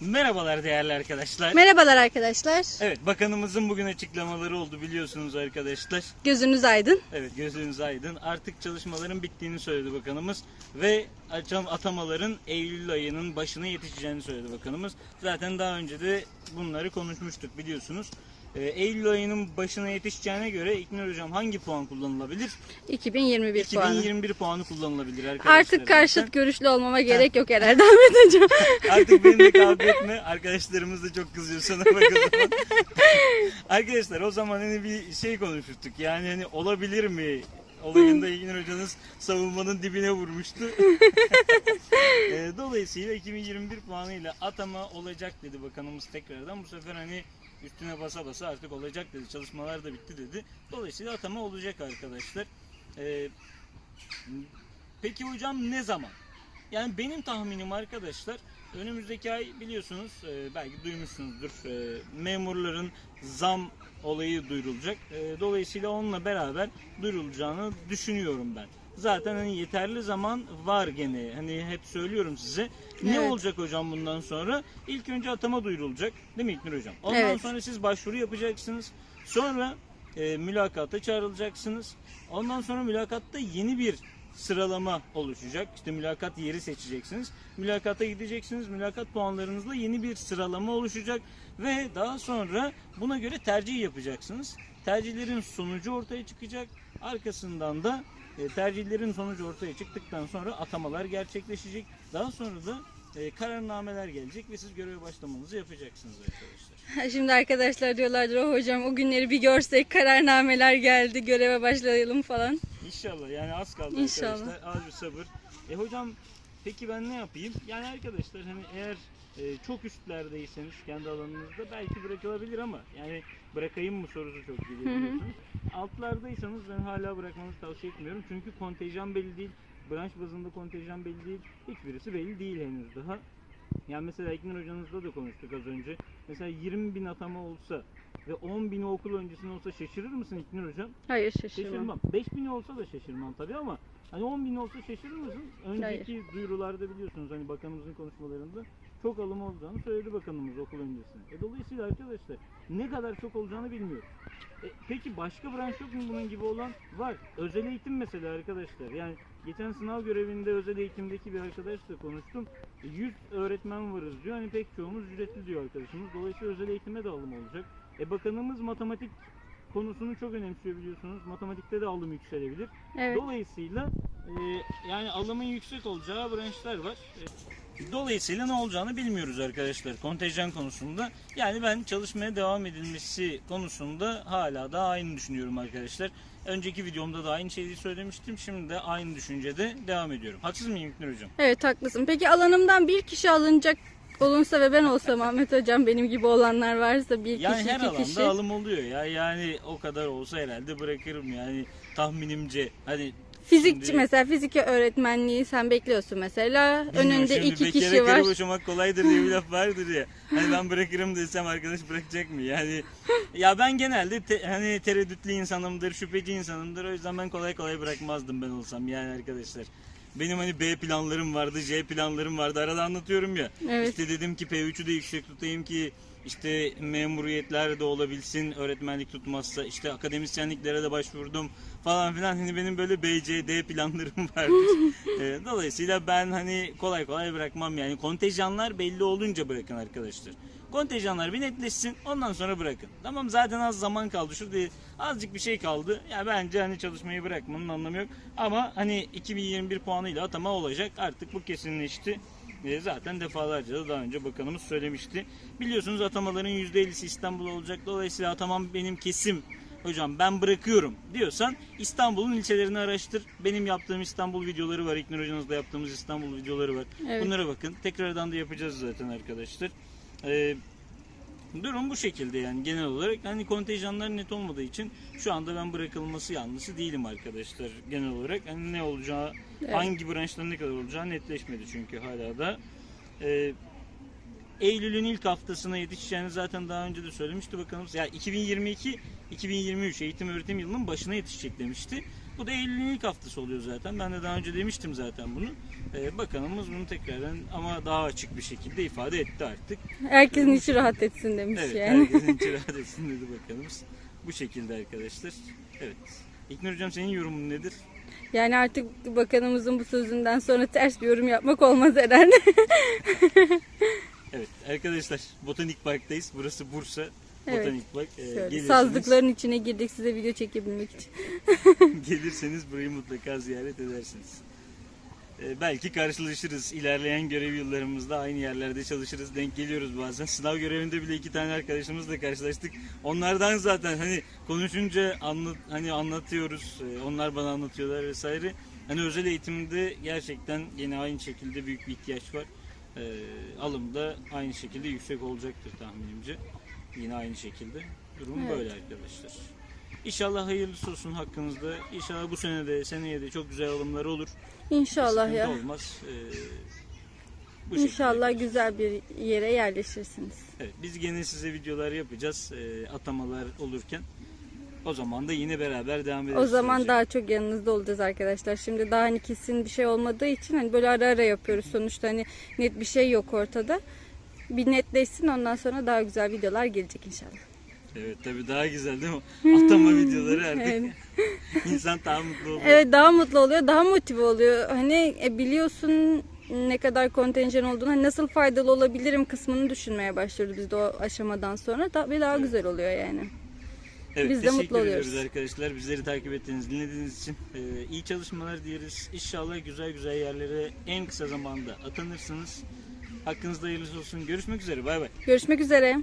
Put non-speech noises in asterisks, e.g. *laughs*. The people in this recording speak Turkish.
Merhabalar değerli arkadaşlar. Merhabalar arkadaşlar. Evet bakanımızın bugün açıklamaları oldu biliyorsunuz arkadaşlar. Gözünüz aydın. Evet gözünüz aydın. Artık çalışmaların bittiğini söyledi bakanımız. Ve atamaların Eylül ayının başına yetişeceğini söyledi bakanımız. Zaten daha önce de bunları konuşmuştuk biliyorsunuz. Ee, Eylül ayının başına yetişeceğine göre İknur Hocam hangi puan kullanılabilir? 2021 puanı. 2021 puanı kullanılabilir arkadaşlar. Artık karşıt görüşlü olmama gerek yok herhalde Ahmet Hocam. *laughs* Artık benimle kavga etme. Arkadaşlarımız da çok kızıyor sana bak o zaman. *laughs* Arkadaşlar o zaman hani bir şey konuşmuştuk. Yani hani olabilir mi? Olayında İlgin Hocanız savunmanın dibine vurmuştu. *laughs* Ee, Dolayısıyla 2021 puanıyla atama olacak dedi bakanımız tekrardan. Bu sefer hani üstüne basa basa artık olacak dedi. Çalışmalar da bitti dedi. Dolayısıyla atama olacak arkadaşlar. Ee, Peki hocam ne zaman? Yani benim tahminim arkadaşlar önümüzdeki ay biliyorsunuz e, belki duymuşsunuzdur e, memurların zam olayı duyurulacak. E, dolayısıyla onunla beraber duyurulacağını düşünüyorum ben. Zaten hani yeterli zaman var gene. Hani hep söylüyorum size. Ne Evet. olacak hocam bundan sonra? İlk önce atama duyurulacak. Değil mi İlknur hocam? Ondan Evet. sonra siz başvuru yapacaksınız. Sonra e, mülakata çağrılacaksınız. Ondan sonra mülakatta yeni bir sıralama oluşacak. İşte mülakat yeri seçeceksiniz. Mülakata gideceksiniz. Mülakat puanlarınızla yeni bir sıralama oluşacak ve daha sonra buna göre tercih yapacaksınız. Tercihlerin sonucu ortaya çıkacak. Arkasından da e, tercihlerin sonucu ortaya çıktıktan sonra atamalar gerçekleşecek. Daha sonra da e, kararnameler gelecek ve siz göreve başlamanızı yapacaksınız arkadaşlar. Şimdi arkadaşlar diyorlardır o hocam o günleri bir görsek kararnameler geldi göreve başlayalım falan. İnşallah yani az kaldı İnşallah. arkadaşlar. Az bir sabır. E hocam peki ben ne yapayım? Yani arkadaşlar hani eğer e, çok üstlerdeyseniz kendi alanınızda belki bırakılabilir ama yani bırakayım mı sorusu çok geliyor. Altlardaysanız ben hala bırakmanızı tavsiye etmiyorum. Çünkü kontenjan belli değil. Branş bazında kontenjan belli değil. Hiçbirisi belli değil henüz daha. Yani mesela Ekmen hocanızla da konuştuk az önce. Mesela 20 bin atama olsa ve 10 bin okul öncesinde olsa şaşırır mısın İknur hocam? Hayır şaşırmam. Şaşırmam. 5000 olsa da şaşırmam tabii ama hani 10 bin olsa şaşırır mısın? Önceki duyurularda biliyorsunuz hani bakanımızın konuşmalarında çok alım olacağını söyledi bakanımız okul öncesinde. E, dolayısıyla arkadaşlar ne kadar çok olacağını bilmiyoruz. E, peki başka branş yok mu bunun gibi olan? Var. Özel eğitim mesela arkadaşlar. Yani geçen sınav görevinde özel eğitimdeki bir arkadaşla konuştum. E, 100 öğretmen varız diyor. Hani pek çoğumuz ücretli diyor arkadaşımız. Dolayısıyla özel eğitime de alım olacak. E bakanımız matematik konusunu çok önemsiyor biliyorsunuz. Matematikte de alım yükselebilir. Evet. Dolayısıyla e, yani alımın yüksek olacağı branşlar var. E, dolayısıyla ne olacağını bilmiyoruz arkadaşlar kontenjan konusunda. Yani ben çalışmaya devam edilmesi konusunda hala da aynı düşünüyorum arkadaşlar. Önceki videomda da aynı şeyi söylemiştim. Şimdi de aynı düşüncede devam ediyorum. Haksız mıyım İlknur Hocam? Evet haklısın. Peki alanımdan bir kişi alınacak olunsa ve ben olsam Ahmet Hocam benim gibi olanlar varsa bir Yani kişi her iki alanda kişi. alım oluyor ya. Yani o kadar olsa herhalde bırakırım yani tahminimce. Hani Fizikçi şimdi- mesela fizik öğretmenliği sen bekliyorsun mesela. Bilmiyorum, Önünde şimdi iki kişi var. boşamak kolaydır diye bir laf vardır ya. Hani ben bırakırım desem arkadaş bırakacak mı? Yani ya ben genelde te- hani tereddütlü insanımdır, şüpheci insanımdır. O yüzden ben kolay kolay bırakmazdım ben olsam yani arkadaşlar. Benim hani B planlarım vardı, C planlarım vardı. Arada anlatıyorum ya. Evet. İşte dedim ki P3'ü de yüksek tutayım ki işte memuriyetler de olabilsin öğretmenlik tutmazsa işte akademisyenliklere de başvurdum falan filan hani benim böyle B, C, D planlarım *laughs* vardır. Ee, Dolayısıyla ben hani kolay kolay bırakmam yani kontenjanlar belli olunca bırakın arkadaşlar. Kontenjanlar bir netleşsin ondan sonra bırakın. Tamam zaten az zaman kaldı şurada azıcık bir şey kaldı. Ya bence hani çalışmayı bırakmanın anlamı yok. Ama hani 2021 puanıyla atama olacak artık bu kesinleşti. E, zaten defalarca da daha önce bakanımız söylemişti. Biliyorsunuz atamaların %50'si İstanbul olacak. Dolayısıyla atamam benim kesim. Hocam ben bırakıyorum diyorsan İstanbul'un ilçelerini araştır. Benim yaptığım İstanbul videoları var. İknur hocanızla yaptığımız İstanbul videoları var. Evet. Bunlara bakın. Tekrardan da yapacağız zaten arkadaşlar. E, durum bu şekilde yani genel olarak. Hani kontenjanlar net olmadığı için şu anda ben bırakılması yanlısı değilim arkadaşlar genel olarak. Hani ne olacağı Evet. hangi branşların ne kadar olacağı netleşmedi çünkü hala da. Ee, Eylül'ün ilk haftasına yetişeceğini zaten daha önce de söylemişti bakanımız. Ya 2022 2023 eğitim öğretim yılının başına yetişecek demişti. Bu da Eylül'ün ilk haftası oluyor zaten. Ben de daha önce demiştim zaten bunu. Ee, bakanımız bunu tekrardan ama daha açık bir şekilde ifade etti artık. Herkesin içi rahat etsin demiş Evet, yani. herkesin içi *laughs* etsin dedi bakanımız. Bu şekilde arkadaşlar. Evet. İknur Hocam senin yorumun nedir? Yani artık bakanımızın bu sözünden sonra ters bir yorum yapmak olmaz herhalde. *laughs* Evet arkadaşlar Botanik Park'tayız. Burası Bursa. Evet. Botanik Park. Ee, gelirseniz- sazlıkların içine girdik size video çekebilmek için. *laughs* Gelirseniz burayı mutlaka ziyaret edersiniz. Ee, belki karşılaşırız. İlerleyen görev yıllarımızda aynı yerlerde çalışırız. Denk geliyoruz bazen. Sınav görevinde bile iki tane arkadaşımızla karşılaştık. Onlardan zaten hani konuşunca anlat, hani anlatıyoruz. Ee, onlar bana anlatıyorlar vesaire. Hani özel eğitimde gerçekten yine aynı şekilde büyük bir ihtiyaç var. Ee, alım da aynı şekilde yüksek olacaktır tahminimce. Yine aynı şekilde. Durum Evet. böyle arkadaşlar. İnşallah hayırlısı olsun hakkınızda. İnşallah bu sene de seneye de çok güzel alımlar olur. İnşallah Sıkıntı ya. olmaz. Ee, bu İnşallah güzel bir yere yerleşirsiniz. Evet, biz gene size videolar yapacağız ee, atamalar olurken. O zaman da yine beraber devam ederiz. O zaman sürece. daha çok yanınızda olacağız arkadaşlar. Şimdi daha hani kesin bir şey olmadığı için hani böyle ara ara yapıyoruz. Sonuçta hani net bir şey yok ortada. Bir netleşsin ondan sonra daha güzel videolar gelecek inşallah. Evet tabii daha güzel değil mi? Atama videoları artık Evet. *laughs* insan daha mutlu oluyor. Evet daha mutlu oluyor, daha motive oluyor. Hani e, biliyorsun ne kadar kontenjan olduğunu, hani nasıl faydalı olabilirim kısmını düşünmeye başlıyoruz biz de o aşamadan sonra. Ve daha güzel oluyor yani. Evet, Biz de teşekkür mutlu ediyoruz oluyoruz. arkadaşlar. Bizleri takip ettiğiniz, dinlediğiniz için ee, iyi çalışmalar dileriz. İnşallah güzel güzel yerlere en kısa zamanda atanırsınız. Hakkınızda hayırlısı olsun. Görüşmek üzere. Bay bay. Görüşmek üzere.